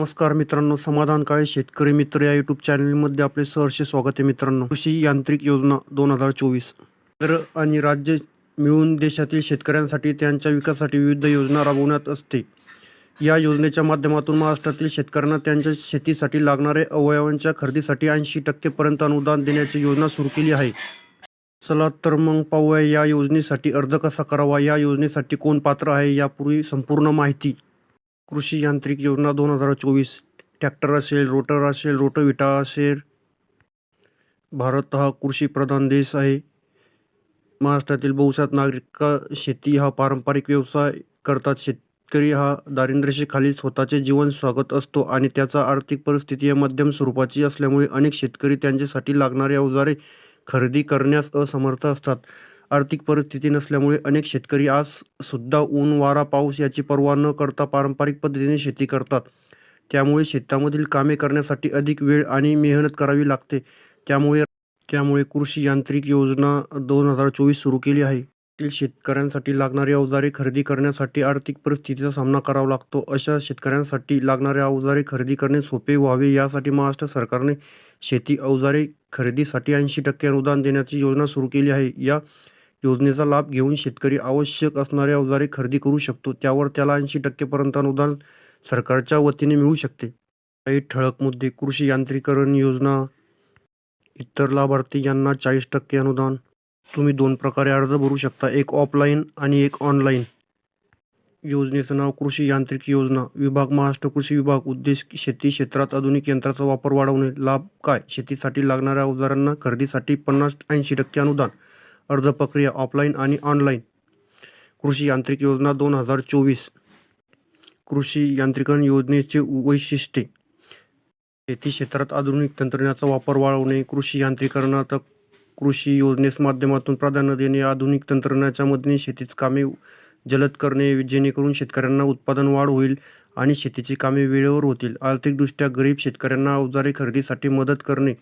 नमस्कार मित्रांनो समाधान काळे शेतकरी मित्र या युट्यूब चॅनलमध्ये आपले सहर्ष स्वागत आहे मित्रांनो. कृषी यांत्रिक योजना दोन हजार चोवीस. केंद्र आणि राज्य मिळून देशातील शेतकऱ्यांसाठी त्यांच्या विकासासाठी विविध योजना राबवण्यात असते. या योजनेच्या माध्यमातून महाराष्ट्रातील शेतकऱ्यांना त्यांच्या शेतीसाठी लागणारे अवयवांच्या खरेदीसाठी ऐंशी टक्केपर्यंत अनुदान देण्याची योजना सुरू केली आहे. चला तर मग पाहूया या योजनेसाठी अर्ज कसा करावा या योजनेसाठी कोण पात्र आहे यापूर्वी संपूर्ण माहिती. कृषी यांत्रिक योजना दोन हजार चोवीस. ट्रॅक्टर असेल रोटर असेल रोटोविटा असेल. भारत हा कृषीप्रधान देश आहे. महाराष्ट्रातील बहुसात नागरिक शेती हा पारंपरिक व्यवसाय करतात. शेतकरी हा दारिद्र्यशेखाली स्वतःचे जीवन स्वागत असतो आणि त्याचा आर्थिक परिस्थिती या मध्यम स्वरूपाची असल्यामुळे अनेक शेतकरी त्यांच्यासाठी लागणारे अवजारे खरेदी करण्यास असमर्थ असतात. आर्थिक परिस्थिती नसल्यामुळे अनेक शेतकरी आज सुद्धा ऊन वारा पाऊस याची पर्वा न करता पारंपरिक पद्धतीने शेती करतात. त्यामुळे शेतामधील कामे करण्यासाठी अधिक वेळ आणि मेहनत करावी लागते. त्यामुळे त्यामुळे कृषी यांत्रिक योजना दोन हजार चोवीस सुरू केली आहे. तील शेतकऱ्यांसाठी लागणारी अवजारे खरेदी करण्यासाठी आर्थिक परिस्थितीचा सामना करावा लागतो. अशा शेतकऱ्यांसाठी लागणारे अवजारे खरेदी करणे सोपे व्हावे यासाठी महाराष्ट्र सरकारने शेती अवजारे खरेदीसाठी ऐंशी टक्के अनुदान देण्याची योजना सुरू केली आहे. या योजनेचा लाभ घेऊन शेतकरी आवश्यक असणारी अवजारे खरेदी करू शकतो. त्यावर त्याला ऐंशी टक्केपर्यंत अनुदान सरकारच्या वतीने मिळू शकते. काही ठळक मुद्दे कृषी यांत्रिकरण योजना इतर लाभार्थी यांना चाळीस टक्के अनुदान. तुम्ही दोन प्रकारे अर्ज भरू शकता. एक ऑफलाईन आणि एक ऑनलाईन. योजनेचं नाव कृषी यांत्रिक योजना. विभाग महाराष्ट्र कृषी विभाग. उद्देश शेती क्षेत्रात आधुनिक यंत्राचा वापर वाढवणे. लाभ काय? शेतीसाठी लागणाऱ्या अवजारांना खरेदीसाठी पन्नास ऐंशी टक्के अनुदान. अर्ज प्रक्रिया ऑफलाईन आणि ऑनलाईन. कृषी यांत्रिक योजना दोन हजार चोवीस. कृषी यांत्रिकरण योजनेचे वैशिष्ट्ये. शेती क्षेत्रात आधुनिक तंत्रज्ञानाचा वापर वाढवणे कृषी यांत्रिकरणात कृषी योजनेस माध्यमातून प्राधान्य देणे आधुनिक तंत्रज्ञानाच्या मदतीने शेतीच कामे जलद करणे जेणेकरून शेतकऱ्यांना उत्पादन वाढ होईल आणि शेतीची कामे वेळेवर होतील. आर्थिकदृष्ट्या गरीब शेतकऱ्यांना अवजारे खरेदीसाठी मदत करणे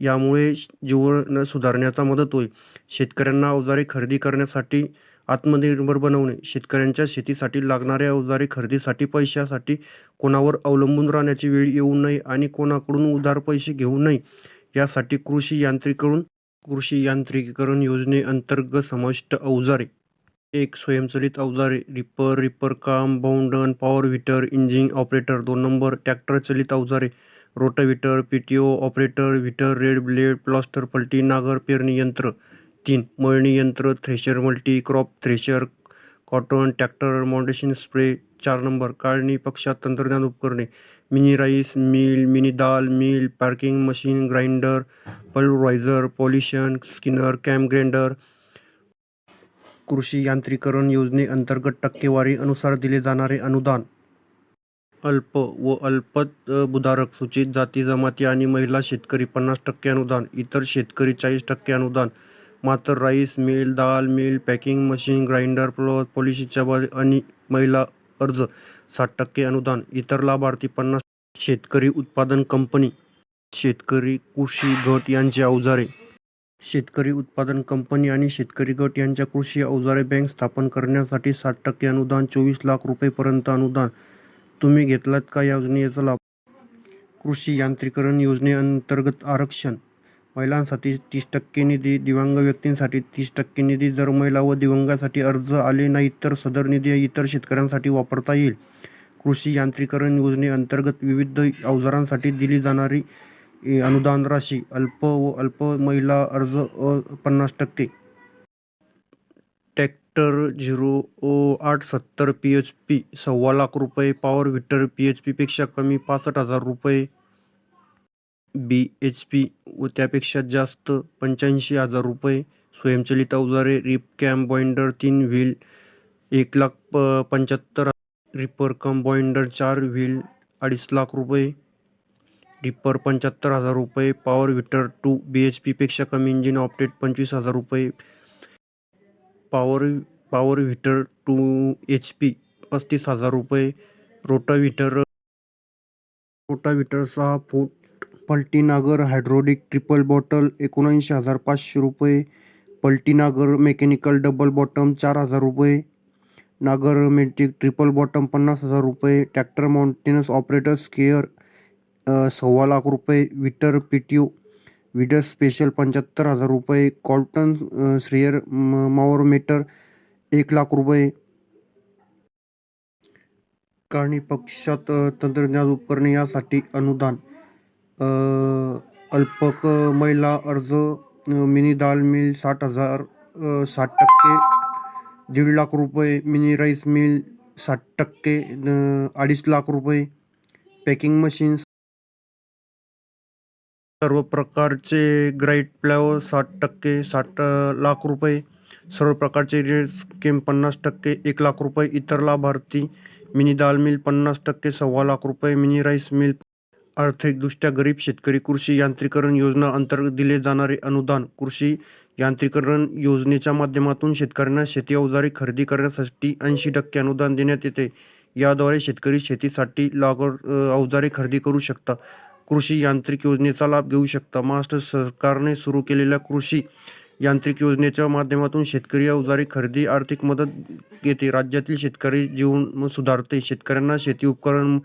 यामुळे जीवन सुधारण्याचा मदत होईल. शेतकऱ्यांना अवजारे खरेदी करण्यासाठी आत्मनिर्भर बनवणे शेतकऱ्यांच्या शेतीसाठी लागणाऱ्या अवजारे खरेदीसाठी पैशासाठी कोणावर अवलंबून राहण्याची वेळ येऊ नये आणि कोणाकडून उधार पैसे घेऊ नये यासाठी कृषी यांत्रिकरण कृषी यांत्रिकीकरण योजनेअंतर्गत समाविष्ट अवजारे. एक स्वयंचलित अवजारे रिपर रिपर काम बाउंडन पॉवर व्हिटर इंजिन ऑपरेटर दोन नंबर ट्रॅक्टर चलित अवजारे. Rotavator P T O operator weeder red blade plaster पलटी नागर पेरणी यंत्र. तीन मळणी यंत्र thresher multi crop thresher cotton tractor माउंटेशन spray. चार नंबर काढणी पक्षात तंत्रज्ञान उपकरणे. Mini rice mill mini dal mill packing machine grinder pulverizer polisher skinner camp grinder. कृषी यांत्रिकरण योजनेअंतर्गत टक्केवारी अनुसार दिले जाणारे अनुदान. अल्प व अल्पभूधारक सूचित जाती जमाती आणि महिला शेतकरी पन्नास टक्के अनुदान इतर शेतकरी चाळीस टक्के अनुदान मात्र rice mill dal mill packing machine grinder plot पॉलिसीच्या आणि महिला अर्ज साठ टक्के अनुदान इतर लाभार्थी पन्नास शेतकरी उत्पादन कंपनी शेतकरी कृषी गट यांचे अवजारे शेतकरी उत्पादन कंपनी आणि शेतकरी गट यांच्या कृषी अवजारे बँक स्थापन करण्यासाठी साठ टक्के अनुदान चोवीस लाख रुपयेपर्यंत अनुदान तुम्ही घेतलात का या योजनेचा लाभ? कृषी यांत्रिकरण योजनेअंतर्गत आरक्षण. महिलांसाठी तीस टक्के निधी दिव्यांग व्यक्तींसाठी तीस टक्के निधी. जर महिला व दिव्यांगासाठी अर्ज आले नाही तर सदर निधी इतर शेतकऱ्यांसाठी वापरता येईल. कृषी यांत्रिकरण योजनेअंतर्गत विविध अवजारांसाठी दिली जाणारी ए, अनुदान राशी अल्प व अल्प महिला अर्ज अ पन्नास टक्के. ट्रॅक्टर झिरो ओ आठ सत्तर पी एच पी सव्वा लाख रुपये. पॉवर व्हिटर पी एच पीपेक्षा कमी पासष्ट हजार रुपये. बी एच पी व त्यापेक्षा जास्त पंच्याऐंशी हजार रुपये. स्वयंचलित अवजारे रिप कॅम बॉइंडर तीन व्हील एक लाख प पंच्याहत्तर रिपर कम बॉइंडर चार व्हील अडीच लाख रुपये. रिपर पंच्याहत्तर हजार रुपये. Power weeder two B H पीपेक्षा कमी इंजिन ऑपरेट पंचवीस हजार रुपये. Power power weeder two H P पस्तीस हजार रुपये. रोटाव्हिटर रोटाव्हिटर सहा फूट पल्टीनागर हायड्रोलिक ट्रिपल बॉटल एकोणऐंशी हजार पाचशे रुपये. पल्टीनागर मेकॅनिकल डबल बॉटम चार हजार रुपये. नागर मेंटिक ट्रिपल बॉटम पन्नास हजार रुपये. ट्रॅक्टर माउंटेनस ऑपरेटर स्केअर सव्वा लाख रुपये. Weeder P T O weeder special पंच्याहत्तर हजार रुपये कॉल्टन श्रेयर म- मॉवर मीटर एक लाख रुपये. काढणी पक्षात तंत्रज्ञान उपकरणे यासाठी अनुदान. अल्पक महिला अर्ज मिनी दाल मिल साठ हजार साठ टक्के. दीड लाख रुपये मिनी राईस मिल साठ टक्के अडीच लाख रुपये. पॅकिंग मशीन सर्व प्रकारचे ग्राईट प्लॅव साठ टक्के साठ लाख रुपये. सर्व प्रकारचे रेड स्कीम पन्नास टक्के एक लाख रुपये. इतर लाभार्थी मिनी दाल मिल पन्नास टक्के सव्वा लाख रुपये. मिनी राईस मिल आर्थिकदृष्ट्या गरीब शेतकरी कृषी यांत्रिकरण योजना अंतर्गत दिले जाणारे अनुदान कृषी यांत्रिकरण योजनेच्या माध्यमातून शेतकऱ्यांना शेती अवजारे खरेदी करण्यासाठी ऐंशी टक्के अनुदान देण्यात येते. याद्वारे शेतकरी शेतीसाठी लागवड अवजारे खरेदी करू शकता कृषी यांत्रिक योजनेचा लाभ घेऊ शकता. महाराष्ट्र सरकारने सुरू केलेल्या कृषी यांत्रिक योजनेच्या माध्यमातून शेतकरी अवजारे खरेदी आर्थिक मदत येते राज्यातील शेतकरी जीवन सुधारते. शेतकऱ्यांना शेती उपकरण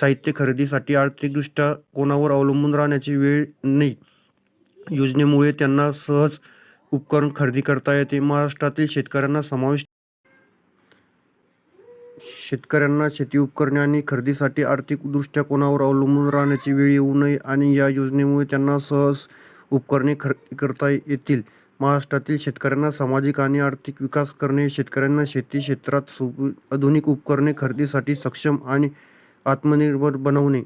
साहित्य खरेदीसाठी आर्थिकदृष्ट्या कोणावर अवलंबून राहण्याची वेळ नाही. योजनेमुळे त्यांना सहज उपकरण खरेदी करता येते. महाराष्ट्रातील शेतकऱ्यांना समावेश शेतकऱ्यांना शेती उपकरणे आणि खरेदीसाठी आर्थिक कोणावर अवलंबून राहण्याची वेळ येऊ नये आणि या योजनेमुळे त्यांना सहज उपकरणे खरेदी करता येतील. महाराष्ट्रातील शेतकऱ्यांना सामाजिक आणि आर्थिक विकास करणे शेतकऱ्यांना शेती क्षेत्रात सु आधुनिक उपकरणे खरेदीसाठी सक्षम आणि आत्मनिर्भर बनवणे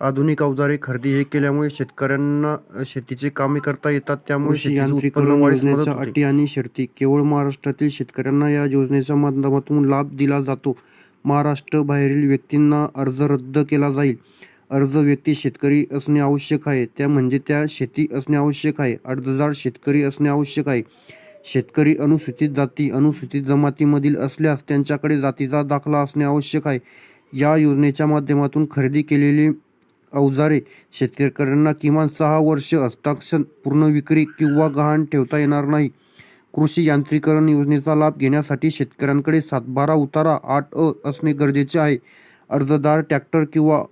आधुनिक अवजारे खरेदी हे केल्यामुळे शेतकऱ्यांना शेतीचे कामे करता येतात. त्यामुळे शेतीचे उत्पन्न वाढीस मदत होते. अटी आणि शर्ती केवळ महाराष्ट्रातील शेतकऱ्यांना या योजनेच्या माध्यमातून लाभ दिला जातो. महाराष्ट्र बाहेरील व्यक्तींना अर्ज रद्द केला जाईल. अर्ज व्यक्ती शेतकरी असणे आवश्यक आहे. त्या म्हणजे त्या शेती असणे आवश्यक आहे. अर्जदार शेतकरी असणे आवश्यक आहे. शेतकरी अनुसूचित जाती अनुसूचित जमातीमधील असल्यास त्यांच्याकडे जातीचा दाखला असणे आवश्यक आहे. या योजनेच्या माध्यमातून खरेदी केलेली अवजारे शेतकऱ्यांना किमान सहा वर्ष हस्ताक्षर पूर्ण विक्री किंवा गहाण ठेवता येणार नाही. कृषी यांत्रिकरण योजनेचा लाभ घेण्यासाठी शेतकऱ्यांकडे सातबारा उतारा आठ अ असणे गरजेचे आहे. अर्जदार ट्रॅक्टर किंवा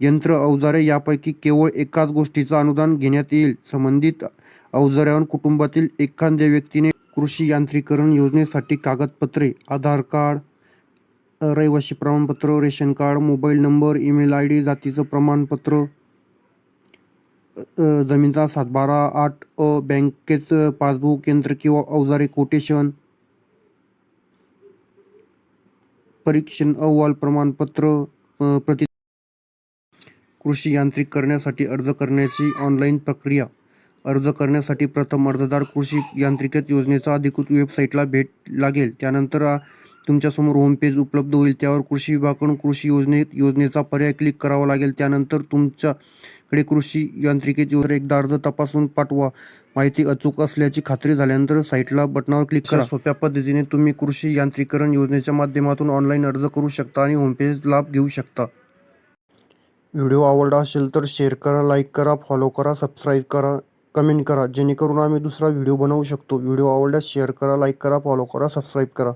यंत्र अवजारे यापैकी केवळ एकाच गोष्टीचं अनुदान घेण्यात येईल. संबंधित अवजाऱ्यावर कुटुंबातील एखाद्या व्यक्तीने कृषी यांत्रिकरण योजनेसाठी कागदपत्रे आधार कार्ड रहिवासी प्रमाणपत्र ration card mobile number email I D जातीचं प्रमाणपत्र जमीनचा सातबारा आठ अ बँकेचं पासबुक यंत्र किंवा अवजारे कोटेशन परीक्षण अहवाल प्रमाणपत्र प्रति कृषी यांत्रिक करण्यासाठी अर्ज करण्याची ऑनलाईन प्रक्रिया अर्ज करण्यासाठी प्रथम अर्जदार कृषी यांत्रिकत योजनेचा अधिकृत वेबसाईटला भेट लागेल. त्यानंतर आ, तुमच्यासमोर होमपेज उपलब्ध होईल त्यावर कृषी विभागाकडून कृषी योजनेत योजनेचा पर्याय क्लिक करावा लागेल. त्यानंतर तुमच्याकडे कृषी यांत्रिकेची एकदा अर्ज तपासून पाठवा. माहिती अचूक असल्याची खात्री झाल्यानंतर साईटला बटनावर क्लिक करा. सोप्या पद्धतीने तुम्ही कृषी यांत्रिकरण योजनेच्या माध्यमातून ऑनलाईन अर्ज करू शकता आणि होमपेज लाभ घेऊ शकता. व्हिडिओ आवडला असेल तर शेअर करा लाईक करा फॉलो करा सबस्क्राईब करा कमेंट करा. जेणेकरून आम्ही दुसरा व्हिडिओ बनवू शकतो. व्हिडिओ आवडल्यास शेअर करा लाईक करा फॉलो करा सबस्क्राईब करा.